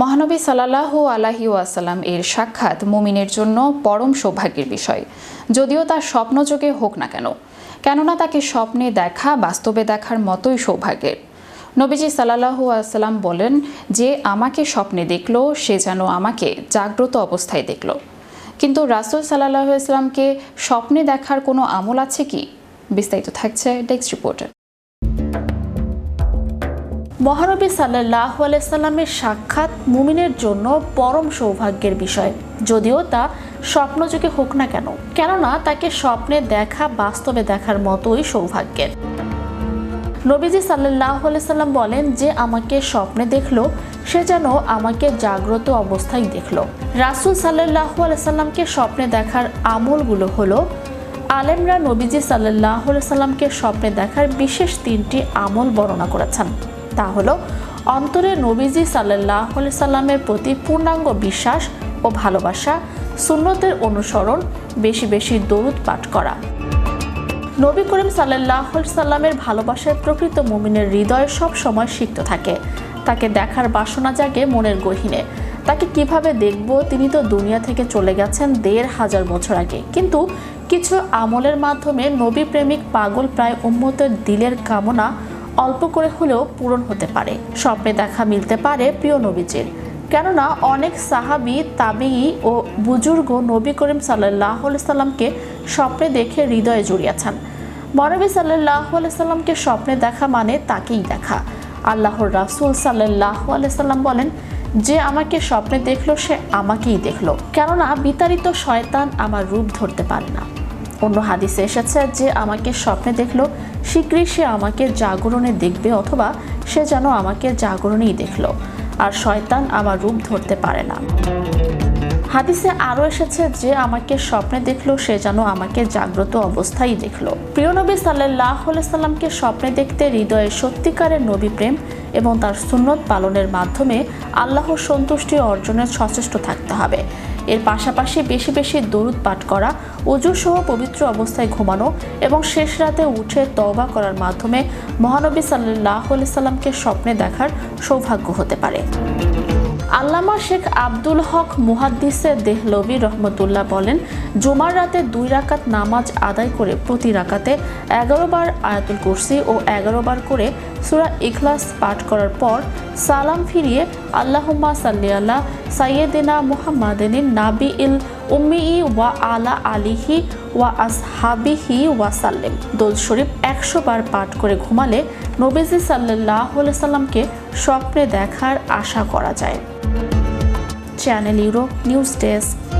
মহানবী সাল্লাহু আলাহি ওয়াসাল্লাম এর সাক্ষাৎ মুমিনের জন্য পরম সৌভাগ্যের বিষয়। যদিও তার স্বপ্নযোগে হোক না কেন, কেননা তাকে স্বপ্নে দেখা বাস্তবে দেখার মতোই সৌভাগ্যের। নবীজি সাল্লাহু আসাল্লাম বলেন যে, আমাকে স্বপ্নে দেখল, সে যেন আমাকে জাগ্রত অবস্থায় দেখল। কিন্তু রাসুল সাল্লাহ ইসলামকে স্বপ্নে দেখার কোনো আমল আছে কি? বিস্তারিত থাকছে ডেস্ক রিপোর্টে। মহানবী সাল্লাহ আলাইসাল্লামের সাক্ষাৎ মুমিনের জন্য পরম সৌভাগ্যের বিষয়। যদিও তা স্বপ্নযুগে হোক না কেন, কেননা তাকে স্বপ্নে দেখা বাস্তবে দেখার মতোই সৌভাগ্যের। নবীজি সাল্লাহ সাল্লাম বলেন যে, আমাকে স্বপ্নে দেখল, সে যেন আমাকে জাগ্রত অবস্থায় দেখল। রাসুল সাল্লাহ সাল্লামকে স্বপ্নে দেখার আমলগুলো হলো, আলেমরা নবীজি সাল্লাহ সাল্লামকে স্বপ্নে দেখার বিশেষ তিনটি আমল বর্ণনা করেছেন। তা হলো, অন্তরে নবীজি সাল্লাহ সাল্লামের প্রতি পূর্ণাঙ্গ বিশ্বাস ও ভালোবাসা, সুন্নতের অনুসরণ, বেশি বেশি দরুদ পাঠ করা। নবী করিম সাল্লাহ সাল্লামের ভালোবাসার প্রকৃত মুমিনের হৃদয় সব সময় সিক্ত থাকে। তাকে দেখার বাসনা জাগে মনের গহীনে। তাকে কীভাবে দেখব তিনি তো দুনিয়া থেকে চলে গেছেন দেড় হাজার বছর আগে। কিন্তু কিছু আমলের মাধ্যমে নবী প্রেমিক পাগল প্রায় উম্মতের দিলের কামনা অল্প করে হলেও পূরণ হতে পারে। স্বপ্নে দেখা মিলতে পারে প্রিয় নবীজির। কেননা অনেক সাহাবি তাবিই ও বুজুর্গ নবী করিম সাল্লাহ সাল্লামকে স্বপ্নে দেখে হৃদয়ে জড়িয়েছেন। মরবী সাল্লাহ সাল্লামকে স্বপ্নে দেখা মানে তাকেই দেখা। আল্লাহর রাসুল সাল্লাহ সাল্লাম বলেন, যে আমাকে স্বপ্নে দেখল, সে আমাকেই দেখল। কেননা বিতাড়িত শয়তান আমার রূপ ধরতে পারে না। অন্য হাদিসে এসেছে যে আমাকে স্বপ্নে দেখল, শীঘ্রই সে আমাকে জাগরণে দেখবে অথবা সে যেন আমাকে জাগরণেই দেখল, আর শয়তান আমার রূপ ধরতে পারে না। হাদিসে আরও এসেছে যে আমাকে স্বপ্নে দেখল, সে যেন আমাকে জাগ্রত অবস্থায় দেখল। প্রিয় নবী সাল্লাহ সাল্লামকে স্বপ্নে দেখতে হৃদয়ে সত্যিকারের নবী প্রেম এবং তার সুন্নত পালনের মাধ্যমে আল্লাহর সন্তুষ্টি অর্জনের সচেষ্ট থাকতে হবে। এর পাশাপাশি বেশি বেশি দরুদ পাঠ করা অজু সহ পবিত্র অবস্থায় ঘুমানো এবং শেষ রাতে উঠে তওবা করার মাধ্যমে মহানবী সাল্লাহ সাল্লামকে স্বপ্নে দেখার সৌভাগ্য হতে পারে। আল্লামা শেখ আব্দুল হক মুহাদ্দিসে দেহলবি রহমতুল্লাহ বলেন, জুমার রাতে দুই রাকাত নামাজ আদায় করে প্রতি রাকাতে এগারো বার আয়াতুল কুরসি ও এগারো বার করে সুরা ইখলাস পাঠ করার পর সালাম ফিরিয়ে আল্লাহম্মা সাল্লি আল্লাহ সাইয়েদিনা মুহাম্মাদিন নাবি ইল উম্মি ওয়া আলা আলিহি ওয়া আসহাবিহি ওয়া সাল্লিম দোল শরীফ একশো বার পাঠ করে ঘুমালে নবীজি সাল্লাহ সাল্লামকে স্বপ্নে দেখার আশা করা যায়। Channel euro news desk.